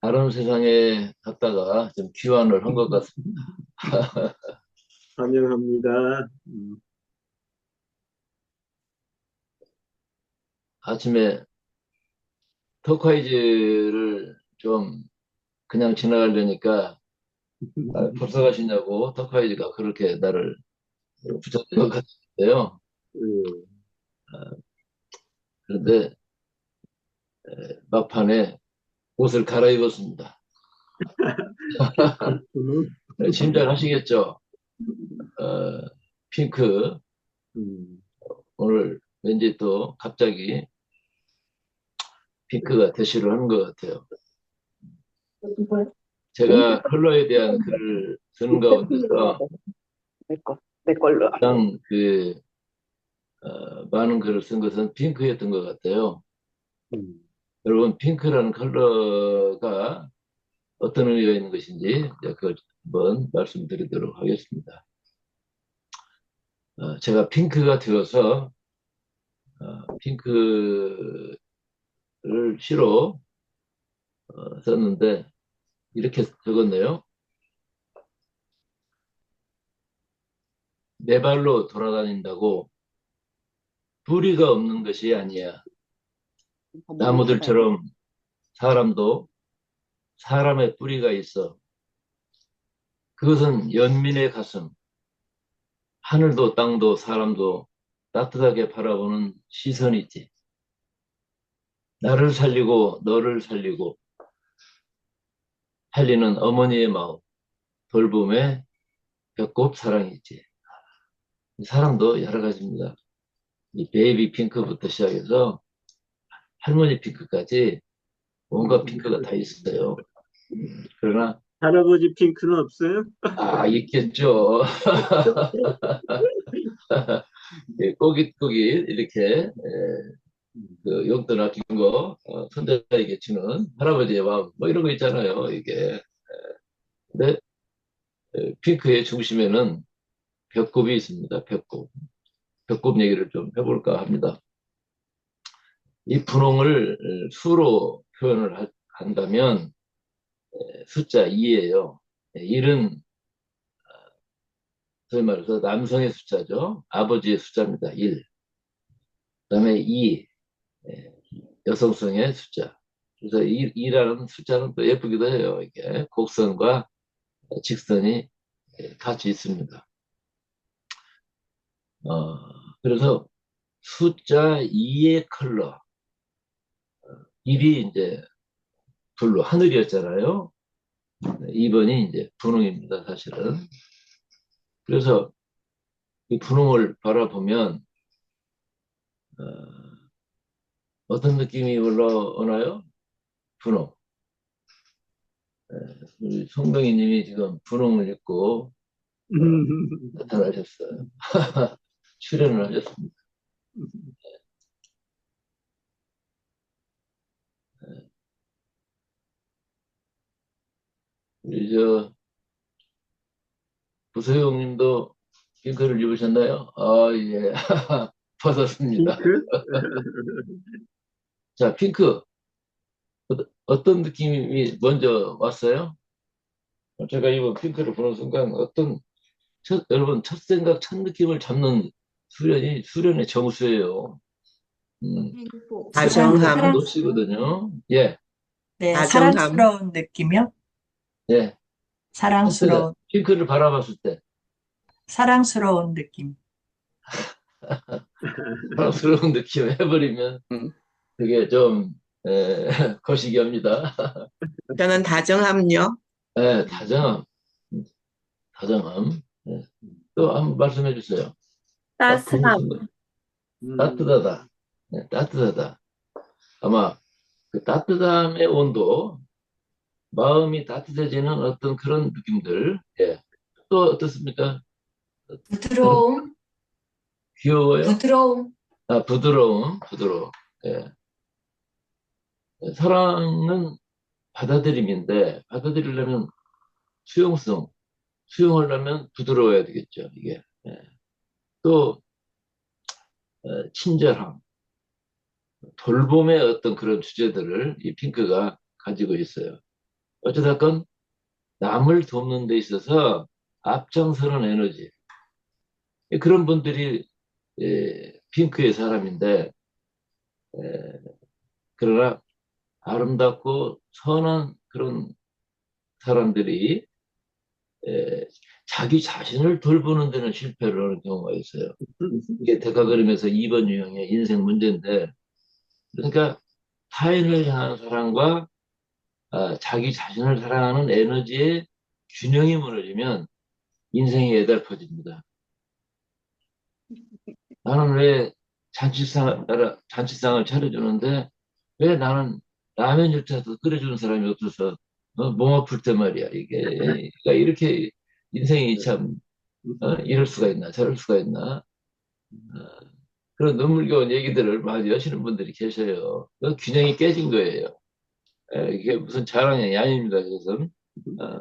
다른 세상에 갔다가 좀 귀환을 한 것 같습니다. 환영합니다. 음, 아침에 터콰이즈를 좀 그냥 지나가려니까 아, 벌써 가시냐고 터콰이즈가 그렇게 나를 붙였던 것 같은데요. 예, 그런데 에, 막판에 옷을 갈아입었습니다. 음, 네, 짐작하시겠죠? 어, 핑크 음, 오늘 왠지 또 갑자기 핑크가 대시를 하는 것 같아요. 제가 컬러에 대한 글을 쓰는 가운데서 내 거, 내 걸로. 가장 그 어, 많은 글을 쓴 것은 핑크였던 것 같아요. 음. 여러분 핑크라는 컬러가 어떤 의미가 있는 것인지 그걸 한번 말씀드리도록 하겠습니다. 어, 제가 핑크가 되어서 어, 핑크를 시로 어, 썼는데 이렇게 적었네요. 네 발로 돌아다닌다고 뿌리가 없는 것이 아니야. 나무들처럼 사람도 사람의 뿌리가 있어. 그것은 연민의 가슴, 하늘도 땅도 사람도 따뜻하게 바라보는 시선이지. 나를 살리고 너를 살리고 살리는 어머니의 마음, 돌봄의 배꼽 사랑이지. 사랑도 여러 가지입니다. 이 베이비 핑크부터 시작해서 할머니 핑크까지 온갖 핑크가 다 있어요. 음, 그러나 할아버지 핑크는 없어요? 아 있겠죠. 예, 꼬깃꼬깃 이렇게 예, 그 용돈 아낀 거 어, 손자에게 주는 할아버지의 마음 뭐 이런 거 있잖아요. 이게 예. 근데 예, 핑크의 중심에는 벽곱이 있습니다. 벽곱. 벽곱 얘기를 좀 해볼까 합니다. 이 분홍을 수로 표현을 하- 한다면 에, 숫자 2예요. 1은 소위 말해서 남성의 숫자죠. 아버지의 숫자입니다. 1. 그 다음에 2, 에, 여성성의 숫자. 그래서 2, 2라는 숫자는 또 예쁘기도 해요. 이게 곡선과 직선이 에, 같이 있습니다. 어, 그래서 숫자 2의 컬러. 1이 이제 블루, 하늘이었잖아요. 2번이 이제 분홍입니다, 사실은. 그래서 이 분홍을 바라보면, 어, 떤 느낌이 올라오나요? 분홍. 에, 우리 송병희 님이 지금 분홍을 입고 음, 나타나셨어요. 출연을 하셨습니다. 우리 저 부소영 님도 핑크를 입으셨나요? 아, 예. 벗었습니다. 핑크? 자, 핑크. 어- 어떤 느낌이 먼저 왔어요? 제가 이번 핑크를 보는 순간 어떤, 첫, 여러분, 첫 생각, 첫 느낌을 잡는 수련이 수련의 정수예요. 음, 행복, 다정함. 사랑, 놓치거든요. 예, 네, 다정함. 사랑스러운 느낌이요? 예. 사랑스러운, 핑크를 바라봤을 때, 사랑스러운 느낌. 사랑스러운 느낌 해버리면 음. 그게 좀, 에, 거시기 합니다. 저는 다정함요. 예, 다정함. 다정함. 예. 또 한번 말씀해 주세요. 따스함, 음, 따뜻하다. 네, 따뜻하다. 아마 그 따뜻함의 온도, 마음이 따뜻해지는 어떤 그런 느낌들. 예. 또 어떻습니까? 부드러움, 귀여워요? 부드러움, 아, 부드러움, 부드러움. 예. 예, 사랑은 받아들임인데, 받아들이려면 수용성, 수용하려면 부드러워야 되겠죠, 이게. 예. 또, 어, 친절함, 돌봄의 어떤 그런 주제들을 이 핑크가 가지고 있어요. 어쩌다건 남을 돕는 데 있어서 앞장서는 에너지. 그런 분들이 예, 핑크의 사람인데 예, 그러나 아름답고 선한 그런 사람들이 예, 자기 자신을 돌보는 데는 실패를 하는 경우가 있어요. 이게 대가 그림에서 2번 유형의 인생 문제인데 그러니까 타인을 향한 사랑과 아, 자기 자신을 사랑하는 에너지의 균형이 무너지면 인생이 애달퍼집니다. 나는 왜 잔치상, 잔치상을 차려주는데 왜 나는 라면조차도 끓여주는 사람이 없어서 어, 몸 아플 때 말이야 이게 그러니까 이렇게 인생이 참 어, 이럴 수가 있나 저럴 수가 있나 어, 그런 눈물겨운 얘기들을 많이 하시는 분들이 계셔요. 그 균형이 깨진 거예요. 에, 이게 무슨 자랑이 아닙니다. 그것은 어,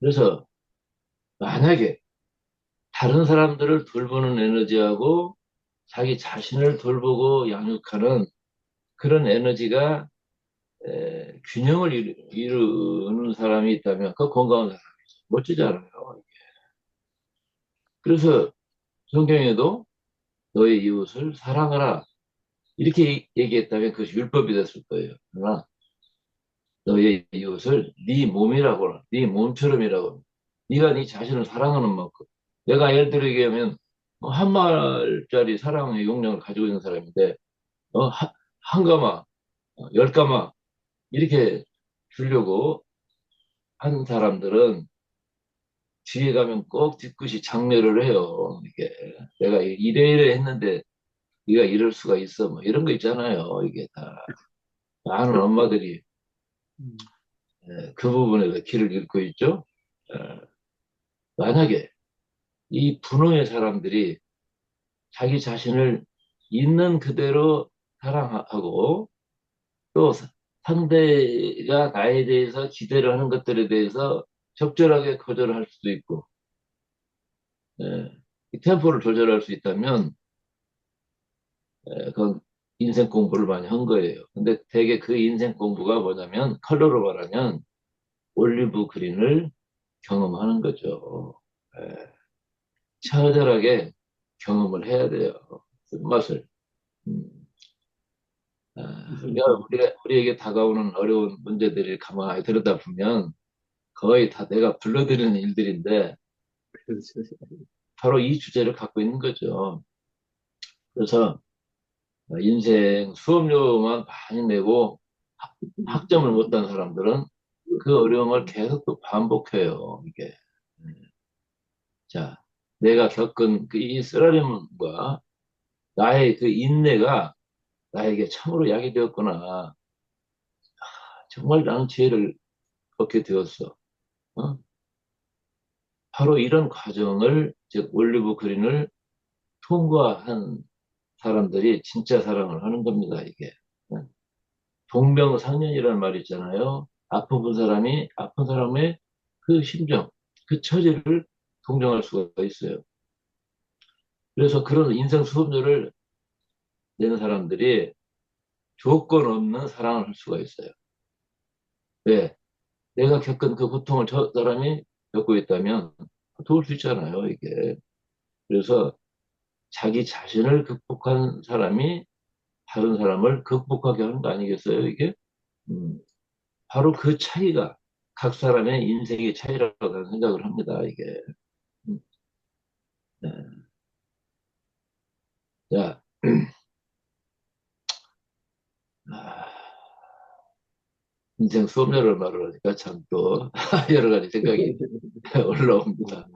그래서 만약에 다른 사람들을 돌보는 에너지하고 자기 자신을 돌보고 양육하는 그런 에너지가 에, 균형을 이루, 이루는 사람이 있다면 그 건강한 사람이죠. 멋지잖아요. 이게. 그래서 성경에도 너의 이웃을 사랑하라 이렇게 얘기했다면 그것이 율법이 됐을 거예요. 그러나 너의 이웃을 네 몸이라고 네 몸처럼이라고 네가 네 자신을 사랑하는 만큼 내가 예를 들어 얘기하면 어, 한 말짜리 사랑의 용량을 가지고 있는 사람인데 어, 한, 한 가마 어, 열 가마 이렇게 주려고 하는 사람들은 뒤에 가면 꼭 뒤끝이 장례를 해요. 이게 내가 이래 이래 했는데 네가 이럴 수가 있어 뭐 이런 거 있잖아요. 이게 다 많은 엄마들이 음. 예, 그 부분에서 길을 잃고 있죠. 예, 만약에 이 분홍의 사람들이 자기 자신을 있는 그대로 사랑하고 또 상대가 나에 대해서 기대를 하는 것들에 대해서 적절하게 거절할 수도 있고 예, 이 템포를 조절할 수 있다면 예, 그건 인생 공부를 많이 한 거예요. 근데 되게 그 인생 공부가 뭐냐면 컬러로 말하면 올리브 그린을 경험하는 거죠. 예, 처절하게 경험을 해야 돼요. 쓴맛을. 음. 아, 그러니까 우리가, 우리에게 다가오는 어려운 문제들을 가만히 들여다보면 거의 다 내가 불러들이는 일들인데 그렇죠. 바로 이 주제를 갖고 있는 거죠. 그래서 인생 수업료만 많이 내고 학- 학점을 못한 사람들은 그 어려움을 계속 또 반복해요. 이게. 음. 자, 내가 겪은 그 이 쓰라림과 나의 그 인내가 나에게 참으로 약이 되었구나. 아, 정말 나는 지혜를 얻게 되었어. 어? 바로 이런 과정을, 즉, 올리브 그린을 통과한 사람들이 진짜 사랑을 하는 겁니다, 이게. 어? 동병상련이라는 말이 있잖아요. 아픈 사람이, 아픈 사람의 그 심정, 그 처지를 동정할 수가 있어요. 그래서 그런 인생 수업료를 내는 사람들이 조건 없는 사랑을 할 수가 있어요. 왜? 내가 겪은 그 고통을 저 사람이 겪고 있다면 도울 수 있잖아요, 이게. 그래서 자기 자신을 극복한 사람이 다른 사람을 극복하게 하는 거 아니겠어요, 이게? 음, 바로 그 차이가 각 사람의 인생의 차이라고 생각을 합니다, 이게. 음, 네. 자, 아, 인생 수업료를 말하니까 참 또 여러 가지 생각이 올라옵니다.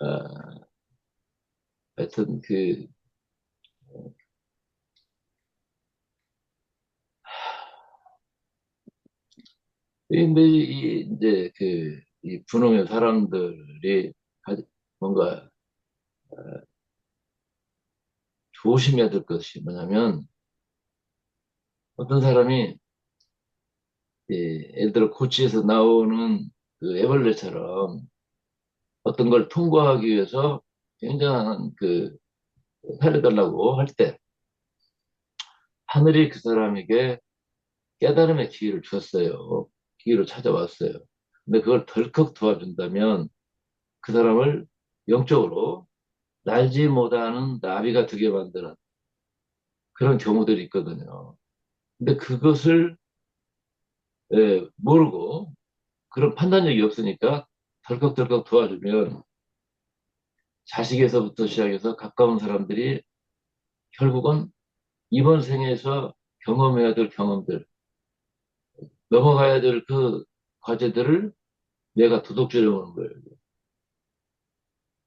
아, 하여튼 그 근데 이 이제 그 이 분홍의 사람들이 가- 뭔가 조심해야 될 것이 뭐냐면 어떤 사람이 예, 예를 들어 코치에서 나오는 그 애벌레처럼 어떤 걸 통과하기 위해서 굉장한 그 살려달라고 할 때 하늘이 그 사람에게 깨달음의 기회를 줬어요. 기회로 찾아왔어요. 근데 그걸 덜컥 도와준다면 그 사람을 영적으로 날지 못하는 나비가 되게 만드는 그런 경우들이 있거든요. 근데 그것을 예, 모르고 그런 판단력이 없으니까 덜컥덜컥 도와주면 자식에서부터 시작해서 가까운 사람들이 결국은 이번 생에서 경험해야 될 경험들, 넘어가야 될 그 과제들을 내가 도둑질해 오는 거예요.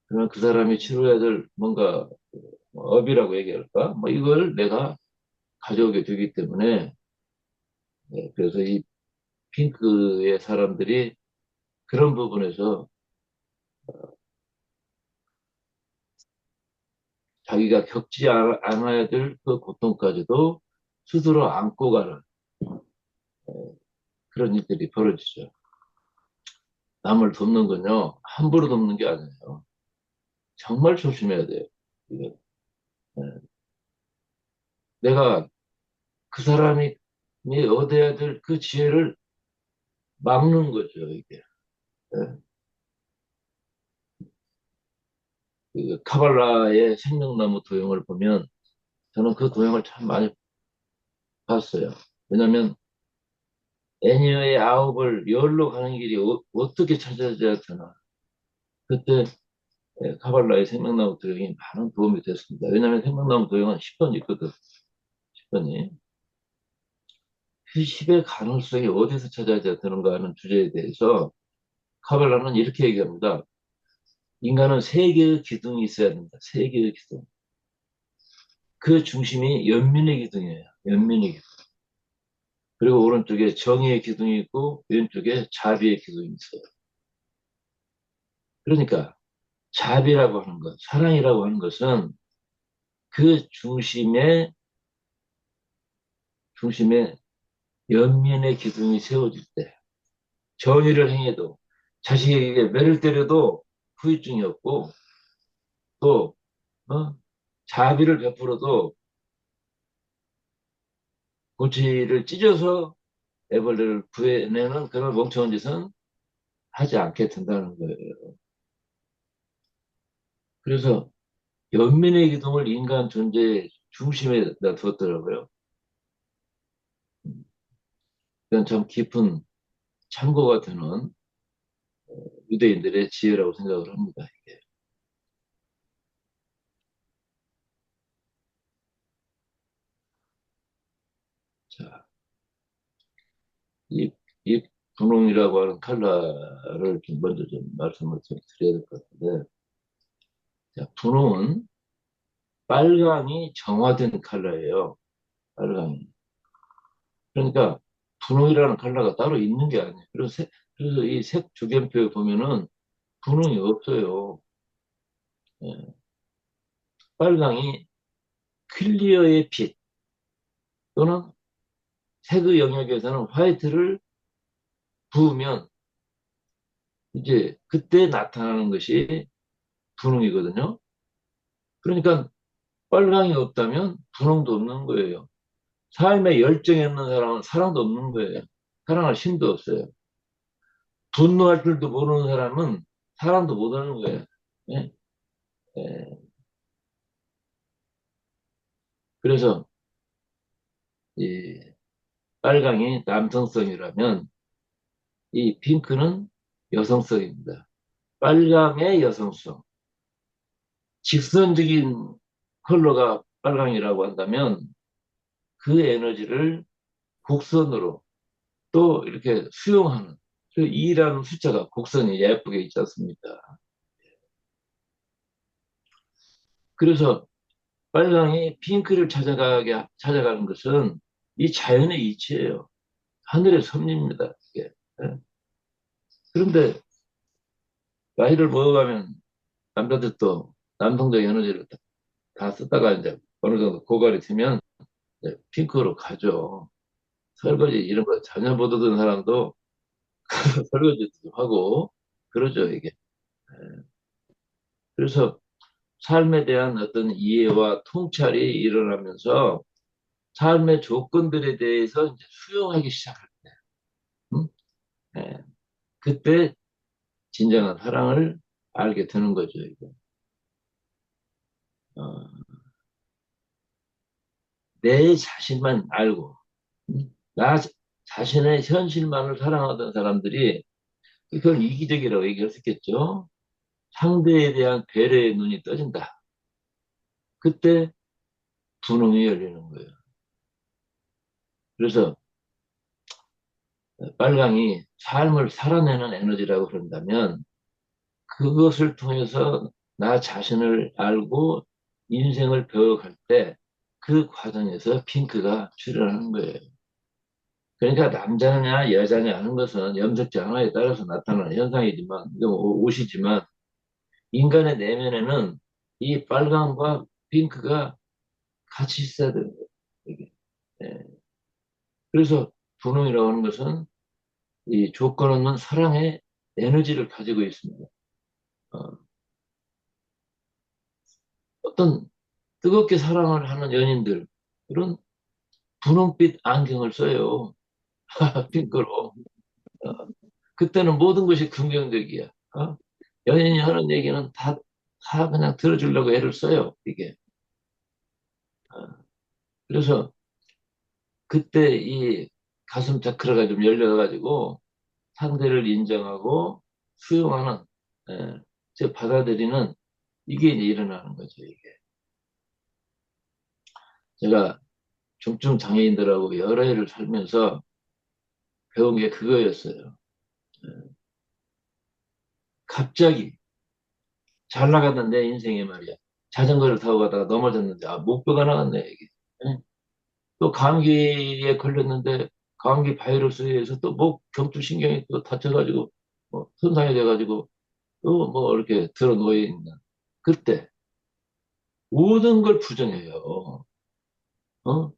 그러면 그 사람이 치러야 될 뭔가 뭐 업이라고 얘기할까? 뭐 이걸 내가 가져오게 되기 때문에 네, 그래서 이 핑크의 사람들이 그런 부분에서 자기가 겪지 않- 않아야 될 그 고통까지도 스스로 안고 가는 어, 그런 일들이 벌어지죠. 남을 돕는 건요, 함부로 돕는 게 아니에요. 정말 조심해야 돼요. 네. 내가 그 사람이 얻어야 될 그 지혜를 막는 거죠, 이게. 네. 그 카발라의 생명나무 도형을 보면 저는 그 도형을 참 많이 봤어요. 왜냐면 애니어의 아홉을 열로 가는 길이 어, 떻게 찾아져야 되나. 그때 예, 카발라의 생명나무 도형이 많은 도움이 됐습니다. 왜냐면 생명나무 도형은 10번이 있거든. 10번이. 그 10의 가능성이 어디서 찾아야 되는가 하는 주제에 대해서 카발라는 이렇게 얘기합니다. 인간은 세 개의 기둥이 있어야 된다. 세 개의 기둥. 그 중심이 연민의 기둥이에요. 연민의 기둥. 그리고 오른쪽에 정의의 기둥이 있고 왼쪽에 자비의 기둥이 있어요. 그러니까 자비라고 하는 것, 사랑이라고 하는 것은 그 중심에 중심에 연민의 기둥이 세워질 때 정의를 행해도 자식에게 매를 때려도 후유증이 없고 또 어? 자비를 베풀어도 고치를 찢어서 애벌레를 구해내는 그런 멍청한 짓은 하지 않게 된다는 거예요. 그래서 연민의 기둥을 인간 존재의 중심에다 두었더라고요. 이건 참 깊은 참고가 되는 어, 유대인들의 지혜라고 생각을 합니다. 이게. 자, 이, 이 분홍이라고 하는 컬러를 좀 먼저 좀 말씀을 좀 드려야 될 것 같은데, 자, 분홍은 빨강이 정화된 컬러예요. 빨강이. 그러니까 분홍이라는 컬러가 따로 있는 게 아니에요. 그래서, 색- 그래서 이 색 주견표에 보면은 분홍이 없어요. 예. 빨강이 클리어의 빛 또는 색의 영역에서는 화이트를 부으면 이제 그때 나타나는 것이 분홍이거든요. 그러니까 빨강이 없다면 분홍도 없는 거예요. 삶에 열정이 없는 사람은 사랑도 없는 거예요. 사랑할 힘도 없어요. 분노할 줄도 모르는 사람은 사랑도 못 하는 거예요. 예? 예. 그래서 이 빨강이 남성성이라면 이 핑크는 여성성입니다. 빨강의 여성성. 직선적인 컬러가 빨강이라고 한다면 그 에너지를 곡선으로 또 이렇게 수용하는 그 2라는 숫자가 곡선이 예쁘게 있지 않습니까? 그래서 빨강이 핑크를 찾아가게 찾아가는 것은 이 자연의 이치예요. 하늘의 섭리입니다. 이게. 예. 그런데 나이를 먹어가면 남자들도 남성적 에너지를 다, 다 쓰다가 이제 어느 정도 고갈이 되면 핑크로 가죠. 설거지 이런 거 전혀 못 얻은 사람도 설거지도 하고 그러죠 이게. 예. 그래서 삶에 대한 어떤 이해와 통찰이 일어나면서 삶의 조건들에 대해서 이제 수용하기 시작할 때, 음? 그때 진정한 사랑을 알게 되는 거죠, 이게. 어, 내 자신만 알고, 음, 나 자- 자신의 현실만을 사랑하던 사람들이 그걸 이기적이라고 얘기할 수 있겠죠. 상대에 대한 배려의 눈이 떠진다. 그때 분홍이 열리는 거예요. 그래서 빨강이 삶을 살아내는 에너지라고 그런다면 그것을 통해서 나 자신을 알고 인생을 배워갈 때 그 과정에서 핑크가 출현하는 거예요. 그러니까 남자냐 여자냐 하는 것은 염색체 하나에 따라서 나타나는 현상이지만 옷- 옷이지만 인간의 내면에는 이 빨강과 핑크가 같이 있어야 되는 거예요. 이게. 예. 그래서 분홍이라고 하는 것은 이 조건 없는 사랑의 에너지를 가지고 있습니다. 어, 어떤 뜨겁게 사랑을 하는 연인들, 그런 분홍빛 안경을 써요. 핑크로. 어, 그때는 모든 것이 긍정적이야. 어? 연인이 하는 얘기는 다, 다 그냥 들어주려고 애를 써요, 이게. 어, 그래서 그때 이 가슴 차크라가 좀 열려가지고 상대를 인정하고 수용하는, 예, 즉 받아들이는 이게 이제 일어나는 거죠, 이게. 제가 중증 장애인들하고 여러 해를 살면서 배운 게 그거였어요. 예. 갑자기 잘 나가던 내 인생에 말이야. 자전거를 타고 가다가 넘어졌는데, 아, 목뼈가 나갔네, 이게. 예. 또 감기에 걸렸는데, 감기 바이러스에 의해서 또목 경추신경이 또 다쳐가지고, 뭐, 손상이 돼가지고, 또 뭐, 이렇게 들어 놓여 있는. 그때, 모든 걸 부정해요. 어?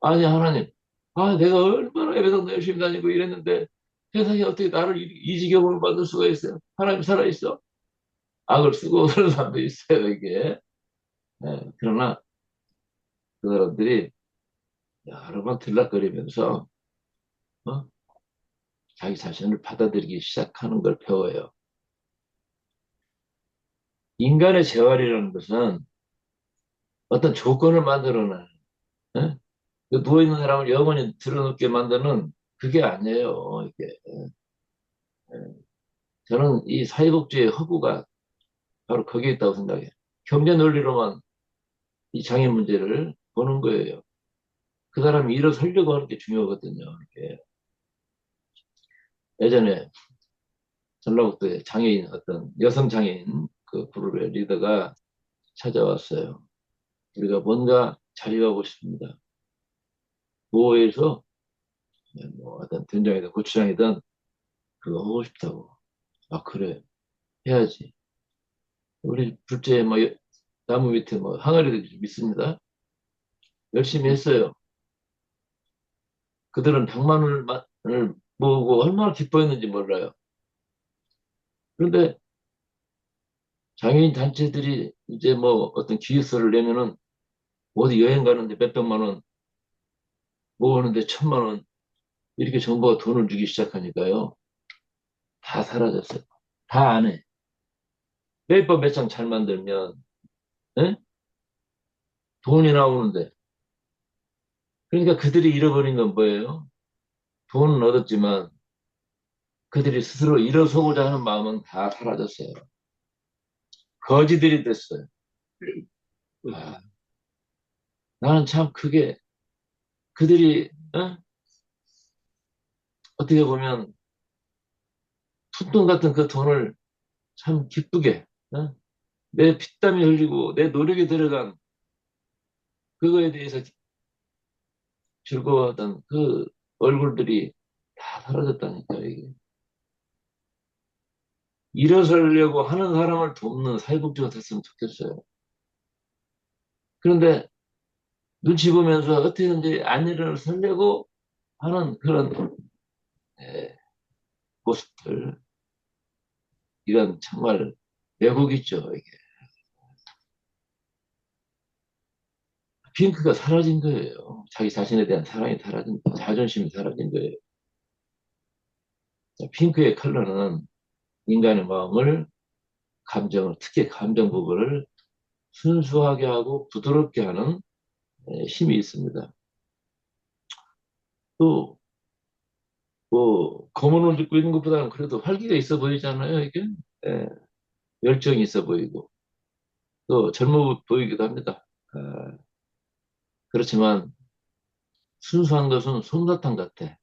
아니, 하나님. 아, 내가 얼마나 예배당도 열심히 다니고 이랬는데, 세상에 어떻게 나를 이, 이 지경으로 만들 수가 있어요? 하나님 살아있어? 악을 쓰고 그런 사람도 있어요, 이게. 예, 그러나, 그 사람들이 여러 번 들락거리면서, 어? 자기 자신을 받아들이기 시작하는 걸 배워요. 인간의 재활이라는 것은 어떤 조건을 만들어놔요. 예? 그 누워있는 사람을 영원히 드러눕게 만드는 그게 아니에요, 이게. 예. 저는 이 사회복지의 허구가 바로 거기에 있다고 생각해요. 경제 논리로만 이 장애 문제를 보는 거예요. 그 사람이 일어서려고 하는 게 중요하거든요. 이게. 예전에 전라북도에 장애인 어떤 여성 장애인 그 그룹의 리더가 찾아왔어요. 우리가 뭔가 자리하고 싶습니다. 모에서 뭐 어떤 된장이든 고추장이든 그거 하고 싶다고. 아 그래 해야지. 우리 둘째 뭐 여- 나무 밑에 뭐 항아리도 좀 있습니다. 열심히 했어요. 그들은 100만 원을 모으고 얼마나 기뻐했는지 몰라요. 그런데 장애인 단체들이 이제 뭐 어떤 기획서를 내면은 어디 여행 가는데 몇백만 원 모으는데 천만 원 이렇게 정부가 돈을 주기 시작하니까요. 다 사라졌어요. 다 안 해. 매번 몇장 잘 만들면 에? 돈이 나오는데 그러니까 그들이 잃어버린 건 뭐예요? 돈은 얻었지만 그들이 스스로 일어서고자 하는 마음은 다 사라졌어요. 거지들이 됐어요. 아, 나는 참 그게 그들이 어? 어떻게 보면 푼돈 같은 그 돈을 참 기쁘게 어? 내 피땀이 흘리고 내 노력이 들어간 그거에 대해서 즐거워하던 그 얼굴들이 다 사라졌다니까 이게 일어서려고 하는 사람을 돕는 사회복지가 됐으면 좋겠어요. 그런데 눈치 보면서 어떻게든지 안 일어서려고 하는 그런 예, 모습들. 이건 정말 왜곡이죠 이게. 핑크가 사라진 거예요. 자기 자신에 대한 사랑이 사라진 자존심이 사라진 거예요. 핑크의 컬러는 인간의 마음을, 감정을, 특히 감정 부분을 순수하게 하고 부드럽게 하는 에, 힘이 있습니다. 또, 뭐, 검은 옷 입고 있는 것보다는 그래도 활기가 있어 보이잖아요, 이게. 예, 열정이 있어 보이고. 또 젊어 보이기도 합니다. 아, 그렇지만 순수한 것은 솜사탕 같아.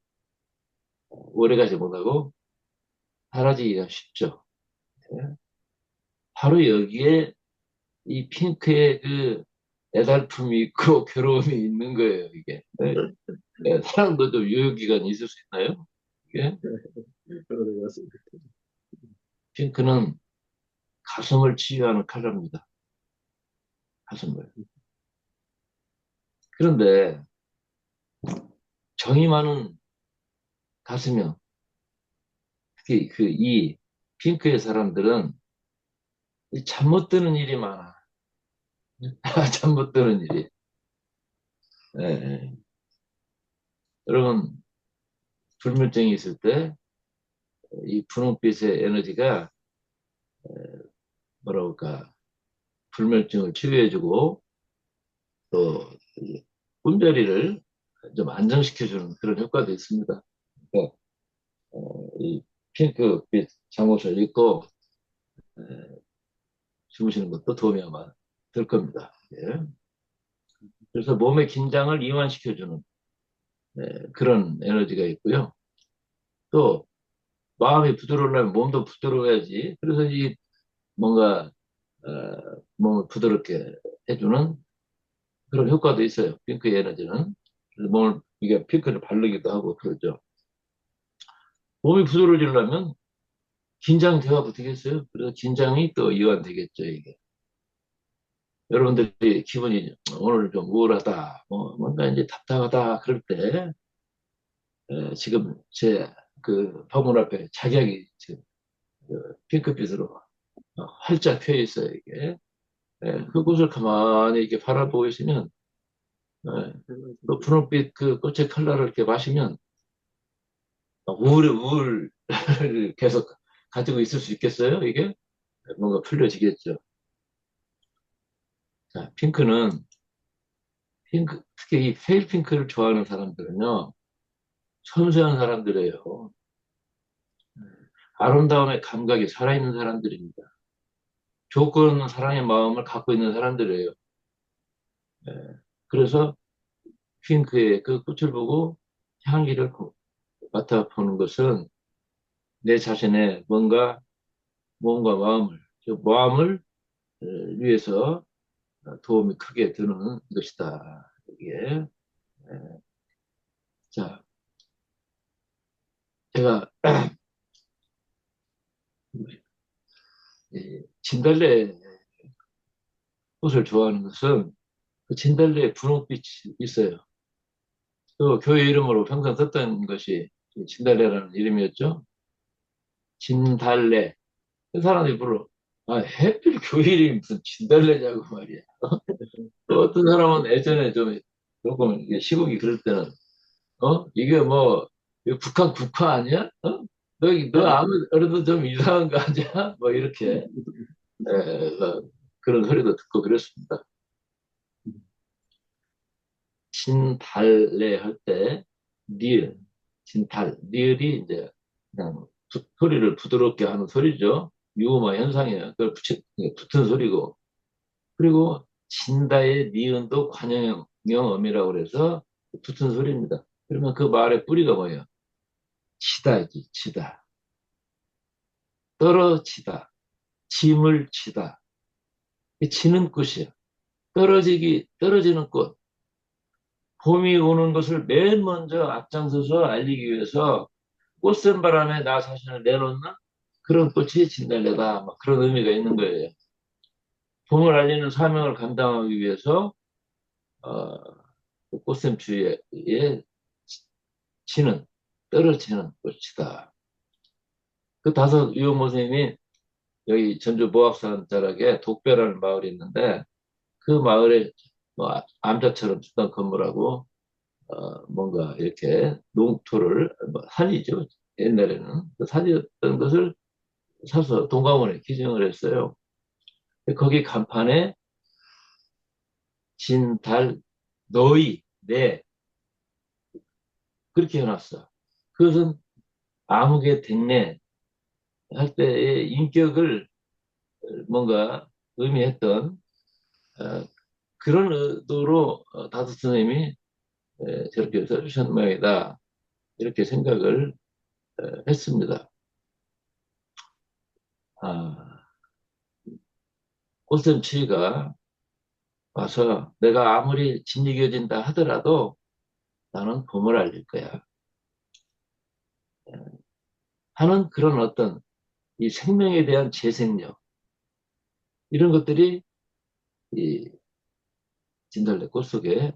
오래가지 못하고 사라지기가 쉽죠. 예. 바로 여기에 이 핑크의 그 애달픔이 있고 괴로움이 있는 거예요, 이게. 예. 예, 사랑도 좀 유효기간이 있을 수 있나요? 이게 같습니다. 핑크는 가슴을 치유하는 컬러입니다. 가슴을. 그런데 정이 많은 가슴형, 특히 그 이 핑크의 사람들은 이잠못 드는 일이 많아. 잠못 드는 일이. 예, 예. 여러분, 불면증이 있을 때 이 분홍빛의 에너지가 뭐라고 할까 불면증을 치유해주고 또이 꿈자리를 좀 안정시켜주는 그런 효과도 있습니다. 그러니까 어, 이 핑크빛 잠옷을 입고 에, 주무시는 것도 도움이 아마 될 겁니다. 예. 그래서 몸의 긴장을 이완시켜주는 예, 그런 에너지가 있고요. 또 마음이 부드러우려면 몸도 부드러워야지. 그래서 이 뭔가 어, 몸을 부드럽게 해주는 그런 효과도 있어요. 핑크 에너지는. 그래서 몸을 이게 핑크를 바르기도 하고 그러죠. 몸이 부드러워지려면 긴장돼야 되겠어요. 그래서 긴장이 또 이완되겠죠, 이게. 여러분들이 기분이 오늘 좀 우울하다, 뭐 뭔가 이제 답답하다 그럴 때 에, 지금 제그 방문 앞에 작약이 지금 그 핑크빛으로 어, 활짝 펴 있어요, 이게. 예, 그곳을 가만히 이렇게 바라보고 있으면, 예, 그 분홍빛 그 꽃의 컬러를 이렇게 마시면, 우울에 우울을 계속 가지고 있을 수 있겠어요, 이게? 뭔가 풀려지겠죠. 자, 핑크는, 핑크, 특히 이 페일 핑크를 좋아하는 사람들은요, 섬세한 사람들이에요. 아름다움의 감각이 살아있는 사람들입니다. 조건 없는 사랑의 마음을 갖고 있는 사람들이에요. 예, 그래서 핑크의 그 꽃을 보고 향기를 맡아보는 것은 내 자신의 뭔가 몸과 마음을, 즉 마음을 어, 위해서 도움이 크게 되는 것이다. 이게 예. 자, 제가 이 진달래 꽃을 좋아하는 것은 그 진달래 분홍빛이 있어요. 또 교회 이름으로 평생 썼던 것이 진달래라는 이름이었죠. 진달래. 그 사람들이 물어. 아, 해필 이름이 무슨 진달래냐고 말이야. 또 어떤 사람은 예전에 좀 조금 이게 시국이 그럴 때는 어 이게 뭐 이거 북한 국화 아니야? 어? 너, 너 아무래도 좀 이상한 거 아니야? 뭐 이렇게 에, 어, 그런 소리도 듣고 그랬습니다. 진달래 할 때 니을, 진달, 니을이 이제 그냥 부- 소리를 부드럽게 하는 소리죠. 유음화 현상이에요. 그걸 붙이, 붙은 소리고. 그리고 진다의 니은도 관형형 음이라고 그래서 붙은 소리입니다. 그러면 그 말의 뿌리가 뭐예요? 치다지, 치다. 떨어지다. 짐을 치다. 이 치는 꽃이야. 떨어지기, 떨어지는 꽃. 봄이 오는 것을 맨 먼저 앞장서서 알리기 위해서 꽃샘 바람에 나 자신을 내놓는 그런 꽃이 진달래다. 막 그런 의미가 있는 거예요. 봄을 알리는 사명을 감당하기 위해서, 어, 그 꽃샘 주위에 치는, 떨어지는 꽃이다. 그 다섯 유호모 선생님이 여기 전주 모악산 자락에 독배라는 마을이 있는데 그 마을에 뭐 암자처럼 쓰던 건물하고 어 뭔가 이렇게 농토를 뭐 산이죠 옛날에는 그 사지였던 것을 사서 동감원에 기증을 했어요. 거기 간판에 진, 달, 너희, 내 그렇게 해놨어. 그것은 암흑의 댕내 할 때의 인격을 뭔가 의미했던 어, 그런 의도로 어, 선생님이 에, 저렇게 써주신 모양이다. 이렇게 생각을 어, 했습니다. 아, 꽃샘 추위가 와서 내가 아무리 짓이겨진다 하더라도 나는 봄을 알릴 거야. 에, 하는 그런 어떤 이 생명에 대한 재생력 이런 것들이 이 진달래 꽃 속에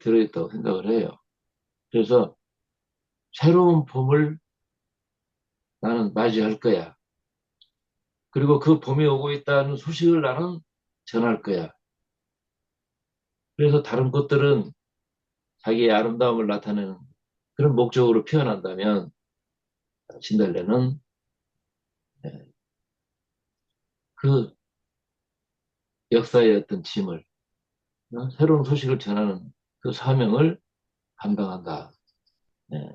들어있다고 생각을 해요. 그래서 새로운 봄을 나는 맞이할 거야. 그리고 그 봄이 오고 있다는 소식을 나는 전할 거야. 그래서 다른 꽃들은 자기의 아름다움을 나타내는 그런 목적으로 표현한다면 진달래는 예, 그 역사의 어떤 짐을 어, 새로운 소식을 전하는 그 사명을 감당한다. 예.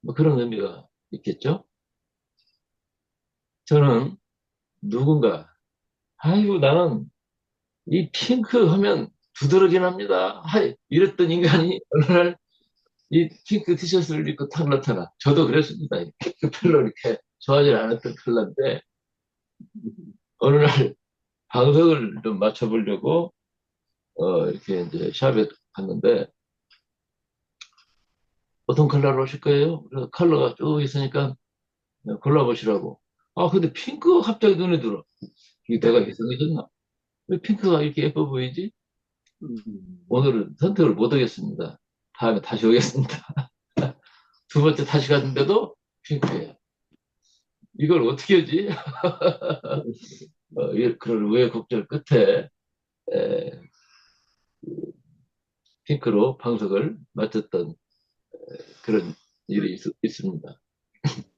뭐 그런 의미가 있겠죠. 저는 누군가 아이고 나는 이 핑크 하면 두드러긴 합니다. 하이, 이랬던 인간이 어느 날 이 핑크 티셔츠를 입고 탁 나타나. 저도 그랬습니다. 이 핑크 별로 이렇게 좋아하지 않았던 컬러인데 어느 날 방석을 좀 맞춰보려고 어, 이렇게 이제 샵에 갔는데 어떤 컬러로 하실 거예요? 그래서 컬러가 쭉 있으니까 골라보시라고. 아, 근데 핑크가 갑자기 눈에 들어. 이게 내가 이상해졌나? 왜 핑크가 이렇게 예뻐 보이지? 음, 오늘은 선택을 못 하겠습니다. 다음에 다시 오겠습니다. 두 번째 다시 갔는데도 핑크예요. 이걸 어떻게 하지? 어, 이- 그런 우여곡절 끝에 에, 그 핑크로 방석을 맞췄던 에, 그런 일이 있, 있습니다.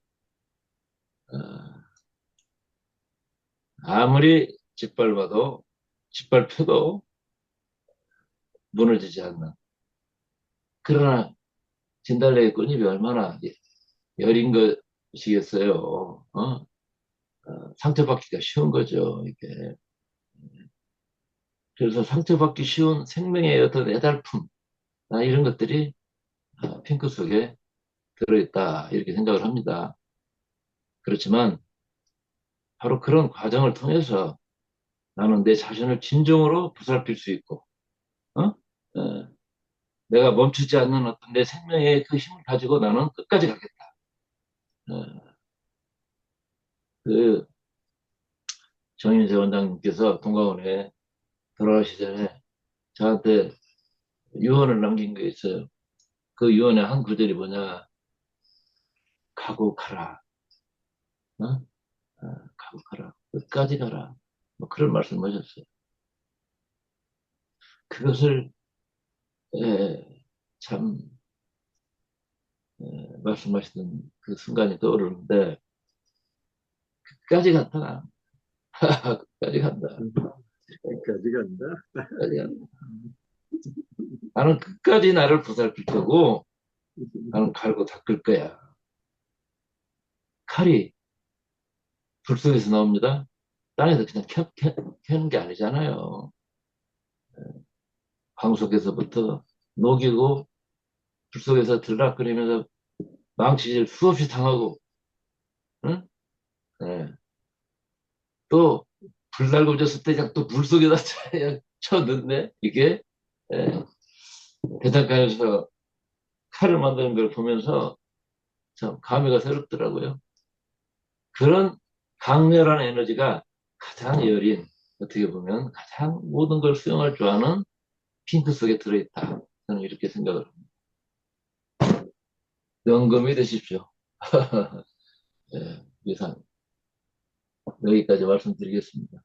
아, 아무리 짓밟아도 짓밟혀도 무너지지 않는 그러나 진달래의 꽃잎이 얼마나 여린 것이겠어요. 어? 어, 상처받기가 쉬운 거죠, 이게. 그래서 상처받기 쉬운 생명의 어떤 애달품, 아, 이런 것들이 아, 핑크 속에 들어있다, 이렇게 생각을 합니다. 그렇지만, 바로 그런 과정을 통해서 나는 내 자신을 진정으로 보살필 수 있고, 어? 어, 내가 멈추지 않는 어떤 내 생명의 그 힘을 가지고 나는 끝까지 가겠다. 어, 그, 정인세 원장님께서 동가원에 돌아가시 전에 저한테 유언을 남긴 게 있어요. 그 유언의 한 구절이 뭐냐. 가고 가라. 어? 가라. 끝까지 가라. 뭐 그런 말씀 하셨어요. 그것을 에, 참 에, 말씀하시던 그 순간이 떠오르는데 끝까지 간다. 끝까지 간다. 여기까지 간다. 끝까지 간다. 나는 끝까지 나를 보살필 거고 나는 갈고 닦을 거야. 칼이 불 속에서 나옵니다. 땅에서 그냥 켜, 켜, 켜는 게 아니잖아요. 방 속에서부터 녹이고 불 속에서 들락거리면서 망치질 수없이 당하고 응? 예. 또불 달궈졌을 때 그냥 또 물 속에다 그냥 쳐넣네 이게 예. 대장간에서 칼을 만드는 걸 보면서 참 감회가 새롭더라고요. 그런 강렬한 에너지가 가장 여린 어떻게 보면 가장 모든 걸 수용할 줄 아는 핑크 속에 들어있다. 저는 이렇게 생각을 합니다. 영검이 되십시오. 예, 이상 여기까지 말씀드리겠습니다.